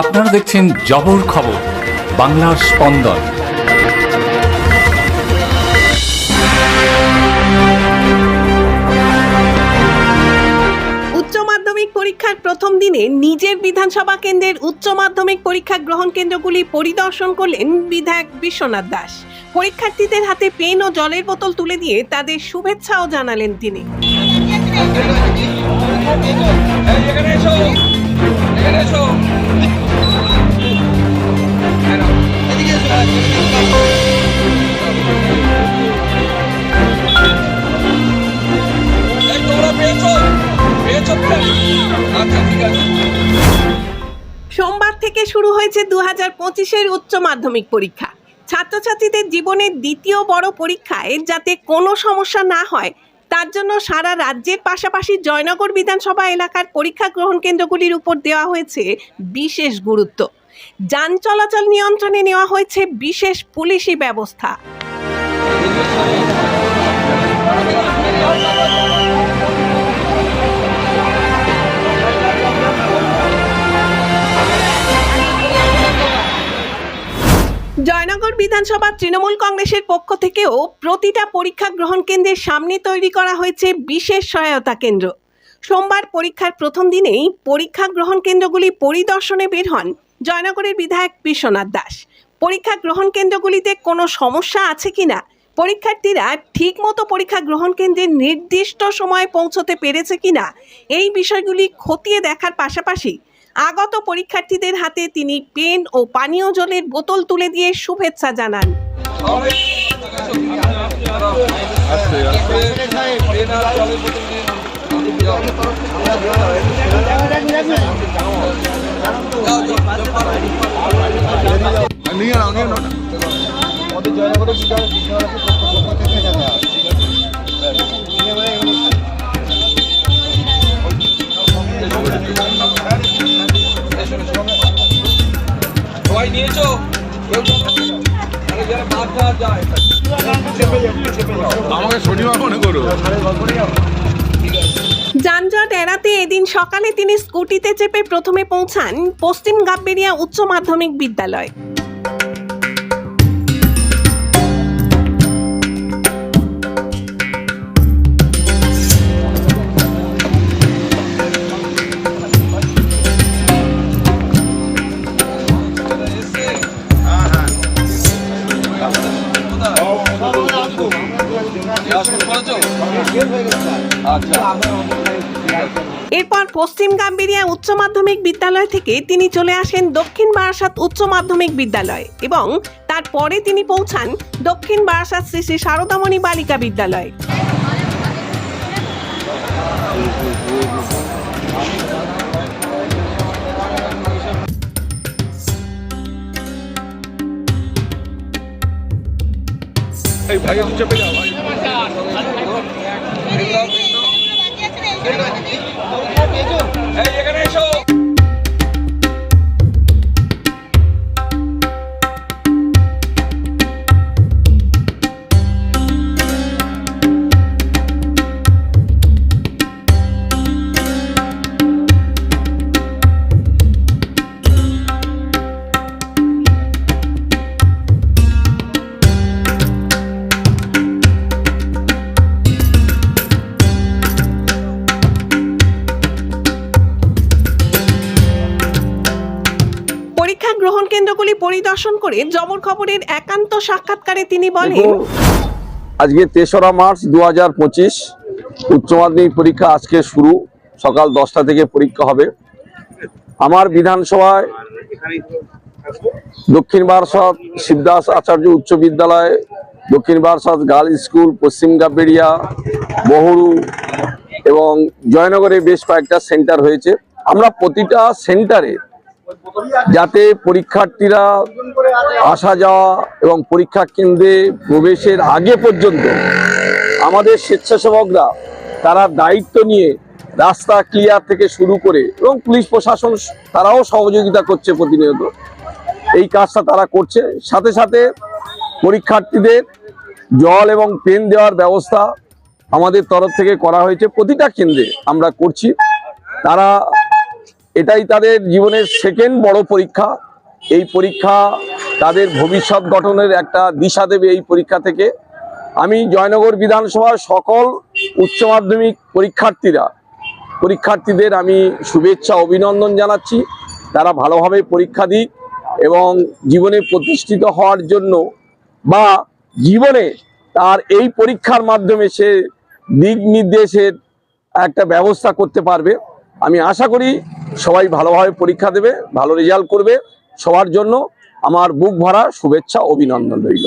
আপনারা দেখছেন জবর খবর বাংলার স্পন্দন। উচ্চ পরীক্ষার প্রথম দিনে নিজের বিধানসভা কেন্দ্রের উচ্চ মাধ্যমিক পরীক্ষা গ্রহণ কেন্দ্রগুলি পরিদর্শন করলেন বিধায়ক বিশ্বনাথ দাস। পরীক্ষার্থীদের হাতে পেন ও জলের বোতল তুলে দিয়ে তাদের শুভেচ্ছাও জানালেন তিনি। এখানে এসো এখানে এসো। সোমবার থেকে শুরু হয়েছে দু হাজার পঁচিশের উচ্চ মাধ্যমিক পরীক্ষা। ছাত্রছাত্রীদের জীবনের দ্বিতীয় বড় পরীক্ষায় যাতে কোনো সমস্যা না হয়, তার জন্য সারা রাজ্যের পাশাপাশি জয়নগর বিধানসভা এলাকার পরীক্ষা গ্রহণ কেন্দ্রগুলির উপর দেওয়া হয়েছে বিশেষ গুরুত্ব। যান চলাচল নিয়ন্ত্রণে নেওয়া হয়েছে বিশেষ পুলিশি ব্যবস্থা। বিধানসভা তৃণমূল কংগ্রেসের পক্ষ থেকেও প্রতিটা পরীক্ষা গ্রহণ কেন্দ্রের সামনে তৈরি করা হয়েছে বিশেষ সহায়তা কেন্দ্র। সোমবার পরীক্ষার প্রথম দিনেই পরীক্ষা গ্রহণ কেন্দ্রগুলি পরিদর্শনে বের হন জয়নগরের বিধায়ক বিশ্বনাথ দাস। পরীক্ষা গ্রহণ কেন্দ্রগুলিতে কোনো সমস্যা আছে কিনা? পরীক্ষার্থীরা ঠিকমতো পরীক্ষা গ্রহণ কেন্দ্রে নির্দিষ্ট সময়ে পৌঁছতে পেরেছে কিনা? এই বিষয়গুলি খতিয়ে দেখার পাশাপাশি আগত পরীক্ষার্থীদের হাতে তিনি পেন ও পানীয় জলের বোতল তুলে দিয়ে শুভেচ্ছা জানান। যাও, যানজট এড়াতে এদিন সকালে তিনি স্কুটিতে চেপে প্রথমে পৌঁছান পশ্চিম গাব্বেরিয়া উচ্চ মাধ্যমিক বিদ্যালয়। এরপর পশ্চিম গাম্বিরিয়া উচ্চ মাধ্যমিক বিদ্যালয় থেকে তিনি চলে আসেন দক্ষিণ বারাসাত উচ্চ মাধ্যমিক বিদ্যালয় এবং তারপরে তিনি পৌঁছান দক্ষিণ বারাসাত শ্রী শ্রী শারদামণি বালিকা বিদ্যালয়। ভাই ভাই এই এখানে এসো। পরীক্ষা গ্রহণ কেন্দ্রগুলি পরিদর্শন করে জবর খবরের একান্ত সাক্ষাৎকারে তিনি বলেন আজকে তেসরা মার্চ দু হাজার পঁচিশ, উচ্চ মাধ্যমিক পরীক্ষা আজকে শুরু, সকাল দশটা থেকে পরীক্ষা হবে। আমার বিধানসভায় দক্ষিণ বারাসাত শিবদাস আচার্য উচ্চ বিদ্যালয়, দক্ষিণ বারাসাত গার্লস স্কুল, পশ্চিম গাবেড়িয়া বহুরু এবং জয়নগরে বেশ কয়েকটা সেন্টার হয়েছে। আমরা প্রতিটা সেন্টারে যাতে পরীক্ষার্থীরা আসা যাওয়া এবং পরীক্ষা কেন্দ্রে প্রবেশের আগে পর্যন্ত আমাদের স্বেচ্ছাসেবকরা তারা দায়িত্ব নিয়ে রাস্তা ক্লিয়ার থেকে শুরু করে এবং পুলিশ প্রশাসন তারাও সহযোগিতা করছে প্রতিনিয়ত। এই কাজটা তারা করছে। সাথে সাথে পরীক্ষার্থীদের জল এবং পেন দেওয়ার ব্যবস্থা আমাদের তরফ থেকে করা হয়েছে। প্রতিটা কেন্দ্রে আমরা করছি। তারা এটাই তাদের জীবনের সেকেন্ড বড় পরীক্ষা। এই পরীক্ষা তাদের ভবিষ্যৎ গঠনের একটা দিশা দেবে এই পরীক্ষা থেকে। আমি জয়নগর বিধানসভার সকল উচ্চ মাধ্যমিক পরীক্ষার্থীরা, পরীক্ষার্থীদের আমি শুভেচ্ছা, অভিনন্দন জানাচ্ছি। তারা ভালোভাবে পরীক্ষা দিক এবং জীবনে প্রতিষ্ঠিত হওয়ার জন্য বা জীবনে তার এই পরীক্ষার মাধ্যমে সে দিক নির্দেশের একটা ব্যবস্থা করতে পারবে। আমি আশা করি সবাই ভালোভাবে পরীক্ষা দেবে, ভালো রেজাল্ট করবে। সবার জন্য আমার বুক ভরা শুভেচ্ছা, অভিনন্দন রইল।